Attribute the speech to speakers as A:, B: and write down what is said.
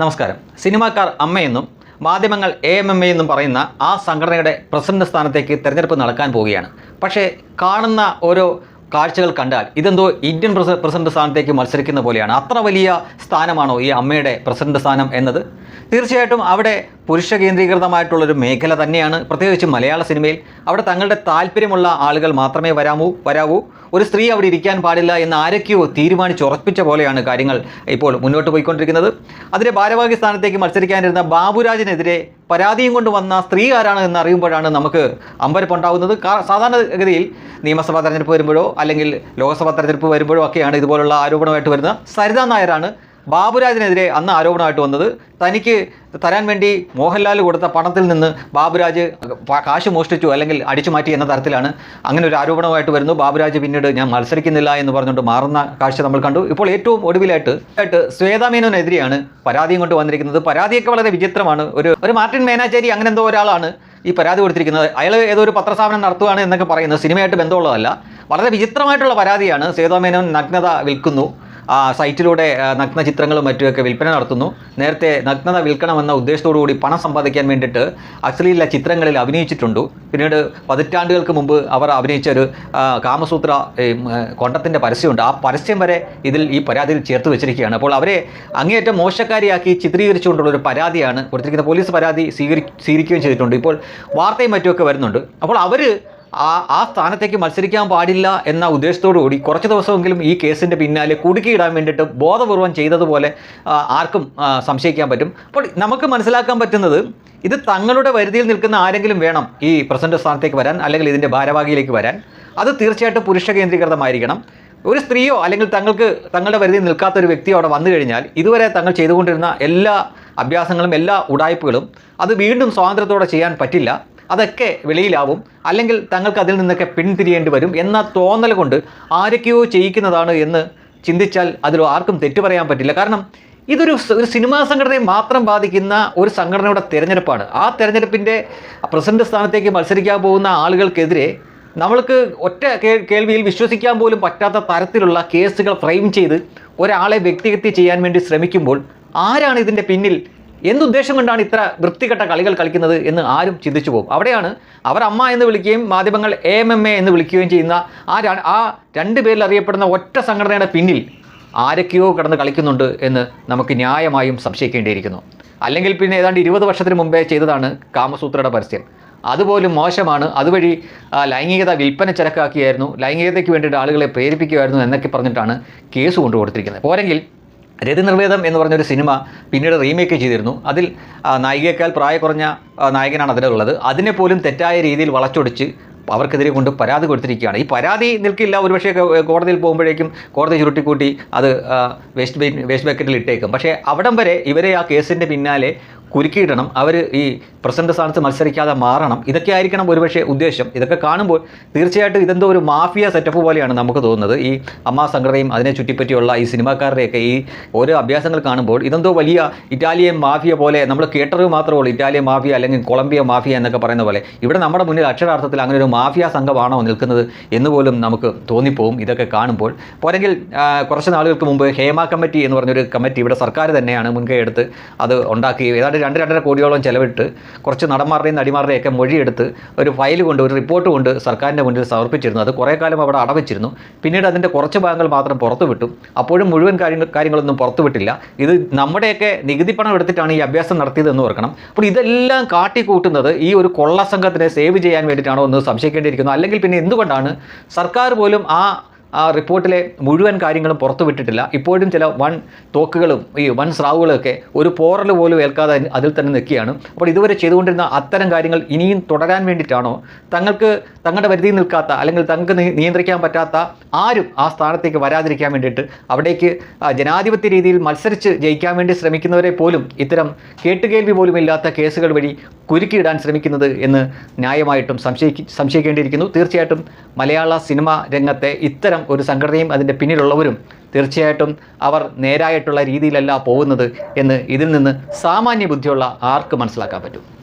A: നമസ്കാരം. സിനിമാക്കാർ അമ്മയെന്നും മാധ്യമങ്ങൾ A M M A എന്നും പറയുന്ന ആ സംഘടനയുടെ പ്രസിഡന്റ് സ്ഥാനത്തേക്ക് തിരഞ്ഞെടുപ്പ് നടക്കാൻ പോവുകയാണ്. പക്ഷേ കാണുന്ന ഓരോ കാഴ്ചകൾ കണ്ടാൽ ഇതെന്തോ ഇന്ത്യൻ പ്രസ പ്രസിഡന്റ് സ്ഥാനത്തേക്ക് മത്സരിക്കുന്ന പോലെയാണ്. അത്ര വലിയ സ്ഥാനമാണോ ഈ അമ്മയുടെ പ്രസിഡന്റ് സ്ഥാനം എന്നത്? തീർച്ചയായിട്ടും അവിടെ പുരുഷ കേന്ദ്രീകൃതമായിട്ടുള്ളൊരു മേഖല തന്നെയാണ്. പ്രത്യേകിച്ച് മലയാള സിനിമയിൽ അവിടെ തങ്ങളുടെ താല്പര്യമുള്ള ആളുകൾ മാത്രമേ വരാമൂ വരാവൂ. ഒരു സ്ത്രീ അവിടെ ഇരിക്കാൻ പാടില്ല എന്ന് ആരൊക്കെയോ തീരുമാനിച്ചുറപ്പിച്ച പോലെയാണ് കാര്യങ്ങൾ ഇപ്പോൾ മുന്നോട്ട് പോയിക്കൊണ്ടിരിക്കുന്നത്. അതിന്റെ ഭാരവാഹി സ്ഥാനത്തേക്ക് മത്സരിക്കാനിരുന്ന ബാബുരാജിനെതിരെ പരാതിയും കൊണ്ട് വന്ന സ്ത്രീ ആരാണ് എന്ന് അറിയുമ്പോഴാണ് നമുക്ക് അമ്പരപ്പുണ്ടാകുന്നത് സാധാരണഗതിയിൽ നിയമസഭാ തെരഞ്ഞെടുപ്പ് വരുമ്പോഴോ അല്ലെങ്കിൽ ലോക്സഭാ തെരഞ്ഞെടുപ്പ് വരുമ്പോഴോ ഒക്കെയാണ് ഇതുപോലുള്ള ആരോപണമായിട്ട് വരുന്ന സരിത നായരാണ് ബാബുരാജിനെതിരെ അന്ന് ആരോപണമായിട്ട് വന്നത്. തനിക്ക് തരാൻ വേണ്ടി മോഹൻലാൽ കൊടുത്ത പണത്തിൽ നിന്ന് ബാബുരാജ് കാശ് മോഷ്ടിച്ചു അല്ലെങ്കിൽ അടിച്ചു മാറ്റി എന്ന തരത്തിലാണ് അങ്ങനെ ഒരു ആരോപണമായിട്ട് വരുന്നു. ബാബുരാജ് പിന്നീട് ഞാൻ മത്സരിക്കുന്നില്ല എന്ന് പറഞ്ഞുകൊണ്ട് മാറുന്ന കാഴ്ച നമ്മൾ കണ്ടു. ഇപ്പോൾ ഏറ്റവും ഒടുവിലായിട്ട് ആയിട്ട് ശ്വേതാ മേനോനെതിരെയാണ് പരാതിയും കൊണ്ട് വന്നിരിക്കുന്നത്. പരാതിയൊക്കെ വളരെ വിചിത്രമാണ്. ഒരു ഒരു മാർട്ടിൻ മേനാചേരി അങ്ങനെ എന്തോ ഒരാളാണ് ഈ പരാതി കൊടുത്തിരിക്കുന്നത്. അയാൾ ഏതോ ഒരു പത്രസ്ഥാപനം നടത്തുകയാണ് എന്നൊക്കെ പറയുന്നത് സിനിമയായിട്ട് ബന്ധമുള്ളതല്ല. വളരെ വിചിത്രമായിട്ടുള്ള പരാതിയാണ് സേതോമേനോൻ നഗ്നത വിൽക്കുന്നു. ആ സൈറ്റിലൂടെ നഗ്ന ചിത്രങ്ങളും മറ്റുമൊക്കെ വിൽപ്പന നടത്തുന്നു. നേരത്തെ നഗ്നത വിൽക്കണമെന്ന ഉദ്ദേശത്തോടു കൂടി പണം സമ്പാദിക്കാൻ വേണ്ടിയിട്ട് അശ്ലീല ചിത്രങ്ങളിൽ അഭിനയിച്ചിട്ടുണ്ട്. പിന്നീട് പതിറ്റാണ്ടുകൾക്ക് മുമ്പ് അവർ അഭിനയിച്ച ഒരു കാമസൂത്ര കൊണ്ടത്തിന്റെ പരസ്യമുണ്ട്. ആ പരസ്യം വരെ ഇതിൽ ഈ പരാതിയിൽ ചേർത്ത് വെച്ചിരിക്കുകയാണ്. അപ്പോൾ അവരെ അങ്ങേയറ്റം മോശക്കാരിയാക്കി ചിത്രീകരിച്ചുകൊണ്ടുള്ള ഒരു പരാതിയാണ് കൊടുത്തിരിക്കുന്ന പോലീസ് പരാതി സ്വീകരി സ്വീകരിക്കുകയും ചെയ്തിട്ടുണ്ട്. ഇപ്പോൾ വാർത്തയും മറ്റുമൊക്കെ വരുന്നുണ്ട്. അപ്പോൾ അവർ ആ ആ സ്ഥാനത്തേക്ക് മത്സരിക്കാൻ പാടില്ല എന്ന ഉദ്ദേശത്തോടു കൂടി കുറച്ച് ദിവസമെങ്കിലും ഈ കേസിന്റെ പിന്നാലെ കുടുക്കിയിടാൻ വേണ്ടിയിട്ട് ബോധപൂർവം ചെയ്തതുപോലെ ആർക്കും സംശയിക്കാൻ പറ്റും. അപ്പോൾ നമുക്ക് മനസ്സിലാക്കാൻ പറ്റുന്നത് ഇത് തങ്ങളുടെ വരുതിയിൽ നിൽക്കുന്ന ആരെങ്കിലും വേണം ഈ പ്രസിഡന്റ് സ്ഥാനത്തേക്ക് വരാൻ അല്ലെങ്കിൽ ഇതിന്റെ ഭാരവാഹിയിലേക്ക് വരാൻ. അത് തീർച്ചയായിട്ടും പുരുഷ കേന്ദ്രീകൃതമായിരിക്കണം. ഒരു സ്ത്രീയോ അല്ലെങ്കിൽ തങ്ങൾക്ക് തങ്ങളുടെ വരുതിയിൽ നിൽക്കാത്ത ഒരു വ്യക്തിയോ അവിടെ വന്നു കഴിഞ്ഞാൽ ഇതുവരെ തങ്ങൾ ചെയ്തുകൊണ്ടിരുന്ന എല്ലാ അഭ്യാസങ്ങളും എല്ലാ ഉടായ്പകളും അത് വീണ്ടും സ്വാതന്ത്ര്യത്തോടെ ചെയ്യാൻ പറ്റില്ല. അതൊക്കെ വെളിയിലാവും. അല്ലെങ്കിൽ തങ്ങൾക്ക് അതിൽ നിന്നൊക്കെ പിന്തിരിയേണ്ടി വരും എന്ന തോന്നൽ കൊണ്ട് ആരൊക്കെയോ ചെയ്യിക്കുന്നതാണ് എന്ന് ചിന്തിച്ചാൽ അതിൽ ആർക്കും തെറ്റു പറയാൻ പറ്റില്ല. കാരണം ഇതൊരു ഒരു സിനിമാ സംഘടനയെ മാത്രം ബാധിക്കുന്ന ഒരു സംഘടനയുടെ തിരഞ്ഞെടുപ്പാണ്. ആ തിരഞ്ഞെടുപ്പിന്റെ പ്രസിഡന്റ് സ്ഥാനത്തേക്ക് മത്സരിക്കാൻ പോകുന്ന ആളുകൾക്കെതിരെ നമ്മൾക്ക് ഒറ്റ കേൾവിയിൽ വിശ്വസിക്കാൻ പോലും പറ്റാത്ത തരത്തിലുള്ള കേസുകൾ ഫ്രെയിം ചെയ്ത് ഒരാളെ വ്യക്തിഹത്യ ചെയ്യാൻ വേണ്ടി ശ്രമിക്കുമ്പോൾ ആരാണ് ഇതിന്റെ പിന്നിൽ എന്തുദ്ദേശം കൊണ്ടാണ് ഇത്ര വൃത്തികെട്ട കളികൾ കളിക്കുന്നത് എന്ന് ആരും ചിന്തിച്ചു പോകും. അവിടെയാണ് അവർ അമ്മ എന്ന് വിളിക്കുകയും മാധ്യമങ്ങൾ എ എം എം എ എന്ന് വിളിക്കുകയും ചെയ്യുന്ന ആ ആ രണ്ട് പേരിൽ അറിയപ്പെടുന്ന ഒറ്റ സംഘടനയുടെ പിന്നിൽ ആരൊക്കെയോ കിടന്ന് കളിക്കുന്നുണ്ട് എന്ന് നമുക്ക് ന്യായമായും സംശയിക്കേണ്ടിയിരിക്കുന്നു. അല്ലെങ്കിൽ പിന്നെ ഏതാണ്ട് ഇരുപത് വർഷത്തിന് മുമ്പേ ചെയ്തതാണ് കാമസൂത്രയുടെ പരസ്യം. അതുപോലും മോശമാണ്. അതുവഴി ലൈംഗികത വിൽപ്പന ചരക്കാക്കിയായിരുന്നു. ലൈംഗികതയ്ക്ക് വേണ്ടിയിട്ട് ആളുകളെ പ്രേരിപ്പിക്കുമായിരുന്നു എന്നൊക്കെ പറഞ്ഞിട്ടാണ് കേസ് കൊണ്ടു കൊടുത്തിരിക്കുന്നത് പോരെങ്കിൽ രതിനിർവേദം എന്ന് പറഞ്ഞൊരു സിനിമ പിന്നീട് റീമേക്ക് ചെയ്തിരുന്നു. അതിൽ നായികയേക്കാൾ പ്രായ കുറഞ്ഞ നായകനാണ് അതിലുള്ളത് അതിനെ പോലും തെറ്റായ രീതിയിൽ വളച്ചൊടിച്ച് അവർക്കെതിരെ കൊണ്ട് പരാതി കൊടുത്തിരിക്കുകയാണ്. ഈ പരാതി നിൽക്കില്ല. ഒരുപക്ഷെ കോടതിയിൽ പോകുമ്പോഴേക്കും കോടതി ചുരുട്ടിക്കൂട്ടി അത് വേസ്റ്റ് വേസ്റ്റ് ബക്കറ്റിൽ ഇട്ടേക്കും. പക്ഷേ അവിടം വരെ ഇവരെ ആ കേസിന്റെ പിന്നാലെ കുരുക്കിയിടണം. അവർ ഈ പ്രസിഡന്റ് സ്ഥാനത്ത് മത്സരിക്കാതെ മാറണം. ഇതൊക്കെ ആയിരിക്കണം ഒരുപക്ഷെ ഉദ്ദേശം. ഇതൊക്കെ കാണുമ്പോൾ തീർച്ചയായിട്ടും ഇതെന്തോ ഒരു മാഫിയ സെറ്റപ്പ് പോലെയാണ് നമുക്ക് തോന്നുന്നത്. ഈ അമ്മാ സംഘടനയും അതിനെ ചുറ്റിപ്പറ്റിയുള്ള ഈ സിനിമാക്കാരുടെയൊക്കെ ഈ ഓരോ അഭ്യാസങ്ങൾ കാണുമ്പോൾ ഇതെന്തോ വലിയ ഇറ്റാലിയൻ മാഫിയ പോലെ നമ്മൾ കേട്ടറിവ് മാത്രമേ ഉള്ളൂ. ഇറ്റാലിയൻ മാഫിയ അല്ലെങ്കിൽ കൊളംബിയ മാഫിയ എന്നൊക്കെ പറയുന്ന പോലെ. ഇവിടെ നമ്മുടെ മുന്നിൽ അക്ഷരാർത്ഥത്തിൽ അങ്ങനെ ഒരു മാഫിയ സംഘമാണോ നിൽക്കുന്നത് എന്ന് പോലും നമുക്ക് തോന്നിപ്പോവും. ഇതൊക്കെ കാണുമ്പോൾ പോരെങ്കിൽ കുറച്ച് നാളുകൾക്ക് മുമ്പ് ഹേമ കമ്മിറ്റി എന്ന് പറഞ്ഞൊരു കമ്മിറ്റി ഇവിടെ സർക്കാർ തന്നെയാണ് മുൻകൈ എടുത്ത് അത് ഉണ്ടാക്കി. ഏതാണ്ട് രണ്ട് രണ്ടര കോടിയോളം ചിലവിട്ട് കുറച്ച് നടന്മാരുടെയും നടിമാരുടെയും ഒക്കെ മൊഴിയെടുത്ത് ഒരു ഫയൽ കൊണ്ട് ഒരു റിപ്പോർട്ട് കൊണ്ട് സർക്കാരിന്റെ മുന്നിൽ സമർപ്പിച്ചിരുന്നു. അത് കുറേ കാലം അവിടെ അടവച്ചിരുന്നു. പിന്നീട് അതിന്റെ കുറച്ച് ഭാഗങ്ങൾ മാത്രം പുറത്തു വിട്ടു അപ്പോഴും മുഴുവൻ കാര്യങ്ങൾ കാര്യങ്ങളൊന്നും പുറത്തു വിട്ടില്ല ഇത് നമ്മുടെയൊക്കെ നികുതി പണം എടുത്തിട്ടാണ് ഈ അഭ്യാസം നടത്തിയതെന്ന് ഓർക്കണം. അപ്പോൾ ഇതെല്ലാം കാട്ടിക്കൂട്ടുന്നത് ഈ ഒരു കൊള്ള സംഘത്തിനെ സേവ് ചെയ്യാൻ വേണ്ടിയിട്ടാണോ എന്ന് സംശയിക്കേണ്ടിയിരിക്കുന്നു. അല്ലെങ്കിൽ പിന്നെ എന്തുകൊണ്ടാണ് സർക്കാർ പോലും ആ ആ റിപ്പോർട്ടിലെ മുഴുവൻ കാര്യങ്ങളും പുറത്തുവിട്ടിട്ടില്ല. ഇപ്പോഴും ചില വൺ തോക്കുകളും ഈ വൺ സ്രാവുകളൊക്കെ ഒരു പോറൽ പോലും ഏൽക്കാതെ അതിൽ- തന്നെ നിൽക്കുകയാണ്. അപ്പോൾ ഇതുവരെ ചെയ്തുകൊണ്ടിരുന്ന അത്തരം കാര്യങ്ങൾ ഇനിയും തുടരാൻ വേണ്ടിയിട്ടാണോ? തങ്ങൾക്ക് തങ്ങളുടെ പരിധിയിൽ നിൽക്കാത്ത അല്ലെങ്കിൽ തങ്ങൾക്ക് നിയന്ത്രിക്കാൻ പറ്റാത്ത ആരും ആ സ്ഥാനത്തേക്ക് വരാതിരിക്കാൻ വേണ്ടിയിട്ട് അവിടേക്ക് ജനാധിപത്യ രീതിയിൽ മത്സരിച്ച് ജയിക്കാൻ വേണ്ടി ശ്രമിക്കുന്നവരെ പോലും ഇത്തരം കേട്ടുകേൾവി പോലും ഇല്ലാത്ത കേസുകൾ വഴി കുരുക്കിയിടാൻ ശ്രമിക്കുന്നത് എന്ന് ന്യായമായിട്ടും സംശയിക്ക് സംശയിക്കേണ്ടിയിരിക്കുന്നു. തീർച്ചയായിട്ടും മലയാള സിനിമ രംഗത്തെ ഇത്തരം ഒരു സംഘടനയും അതിന്റെ പിന്നിലുള്ളവരും തീർച്ചയായിട്ടും അവർ നേരായിട്ടുള്ള രീതിയിലല്ല പോകുന്നത് എന്ന് ഇതിൽ നിന്ന് സാമാന്യ ബുദ്ധിയുള്ള ആർക്ക് മനസ്സിലാക്കാൻ പറ്റും?